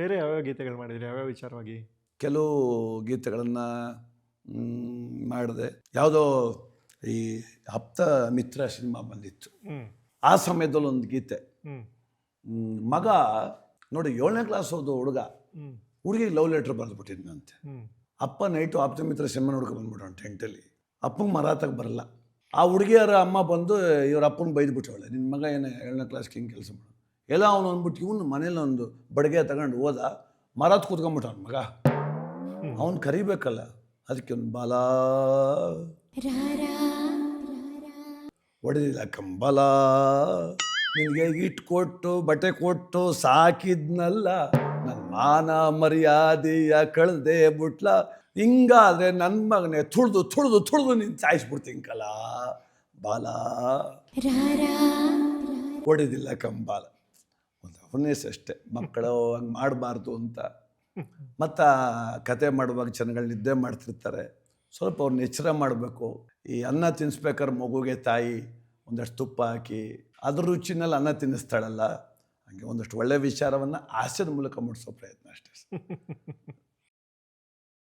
ಬೇರೆ ಯಾವ್ಯಾವ ಗೀತೆಗಳು ಮಾಡಿದ್ರಿ? ಯಾವ್ಯಾವ ವಿಚಾರವಾಗಿ? ಕೆಲವು ಗೀತೆಗಳನ್ನು ಮಾಡಿದೆ. ಯಾವುದೋ ಈ ಹಪ್ತ ಮಿತ್ರ ಸಿನಿಮಾ ಬಂದಿತ್ತು. ಆ ಸಮಯದಲ್ಲಿ ಒಂದು ಗೀತೆ. ಮಗ ನೋಡಿ ಏಳನೇ ಕ್ಲಾಸ್ ಹೋದ ಹುಡುಗ ಹುಡುಗಿ ಹುಡುಗಿಗೆ ಲವ್ ಲೆಟ್ರ್ ಬರೆದ್ಬಿಟ್ಟಿದ್ನಂತೆ ಅಪ್ಪ ನೈಟು ಆಪ್ತ ಮಿತ್ರ ಸಿನಿಮಾ ನೋಡ್ಕೊಂಡು ಬಂದ್ಬಿಟ್ಟು ಟೆಂಟಲ್ಲಿ ಅಪ್ಪಂಗೆ ಮರಾತಕ್ಕೆ ಬರಲ್ಲ. ಆ ಹುಡುಗಿಯರ ಅಮ್ಮ ಬಂದು ಇವ್ರ ಅಪ್ಪನ ಬೈದ್ಬಿಟ್ಟವಳೆ. ನಿನ್ನ ಮಗ ಏನು ಏಳನೇ ಕ್ಲಾಸ್ಗೆ ಹಿಂಗೆ ಕೆಲಸ ಮಾಡು. ಎಲ್ಲ ಅವನು ಅಂದ್ಬಿಟ್ಟು ಇವನು ಮನೇಲಿ ಒಂದು ಬಡಗೆ ತಗೊಂಡು ಹೋದ ಮರದ್ದು ಕೂತ್ಕೊಂಡ್ಬಿಟ್ಟ ಅವನ ಮಗ. ಅವನು ಕರಿಬೇಕಲ್ಲ, ಅದಕ್ಕೆ ಒಂದು ಬಾಲ. ಹೊಡೆದಿಲ್ಲ ಕಂಬಲ. ನಿನಗೆ ಇಟ್ಟು ಕೊಟ್ಟು, ಬಟ್ಟೆ ಕೊಟ್ಟು ಸಾಕಿದ್ನಲ್ಲ ನನ್ನ ಮಾನ ಮರ್ಯಾದೆಯ ಕಳ್ದೆ ಬಿಟ್ಲ. ಹಿಂಗಾದ್ರೆ ನನ್ನ ಮಗನೇ ತುಳ್ದು ತುಳ್ದು ತುಳ್ದು ನಿನ್ ಸಾಯಿಸ್ಬಿಡ್ತೀನಿ ಕಲಾ. ಬಾಲ. ಹೊಡೆದಿಲ್ಲ ಕಂಬಾಲ. ಅವನೇಸ್ ಅಷ್ಟೇ, ಮಕ್ಕಳು ಹಂಗೆ ಮಾಡಬಾರ್ದು ಅಂತ. ಮತ್ತು ಕತೆ ಮಾಡುವಾಗ ಜನಗಳು ನಿದ್ದೆ ಮಾಡ್ತಿರ್ತಾರೆ. ಸ್ವಲ್ಪ ಅವ್ರನ್ನ ಎಚ್ಚರ ಮಾಡಬೇಕು. ಈ ಅನ್ನ ತಿನ್ನಿಸ್ಬೇಕಾದ್ರೆ ಮಗುಗೆ ತಾಯಿ ಒಂದಷ್ಟು ತುಪ್ಪ ಹಾಕಿ, ಅದ್ರ ರುಚಿನಲ್ಲಿ ಅನ್ನ ತಿನ್ನಿಸ್ತಾಳಲ್ಲ, ಹಂಗೆ ಒಂದಷ್ಟು ಒಳ್ಳೆಯ ವಿಚಾರವನ್ನು ಹಾಸ್ಯದ ಮೂಲಕ ಮೂಡಿಸೋ ಪ್ರಯತ್ನ ಅಷ್ಟೇ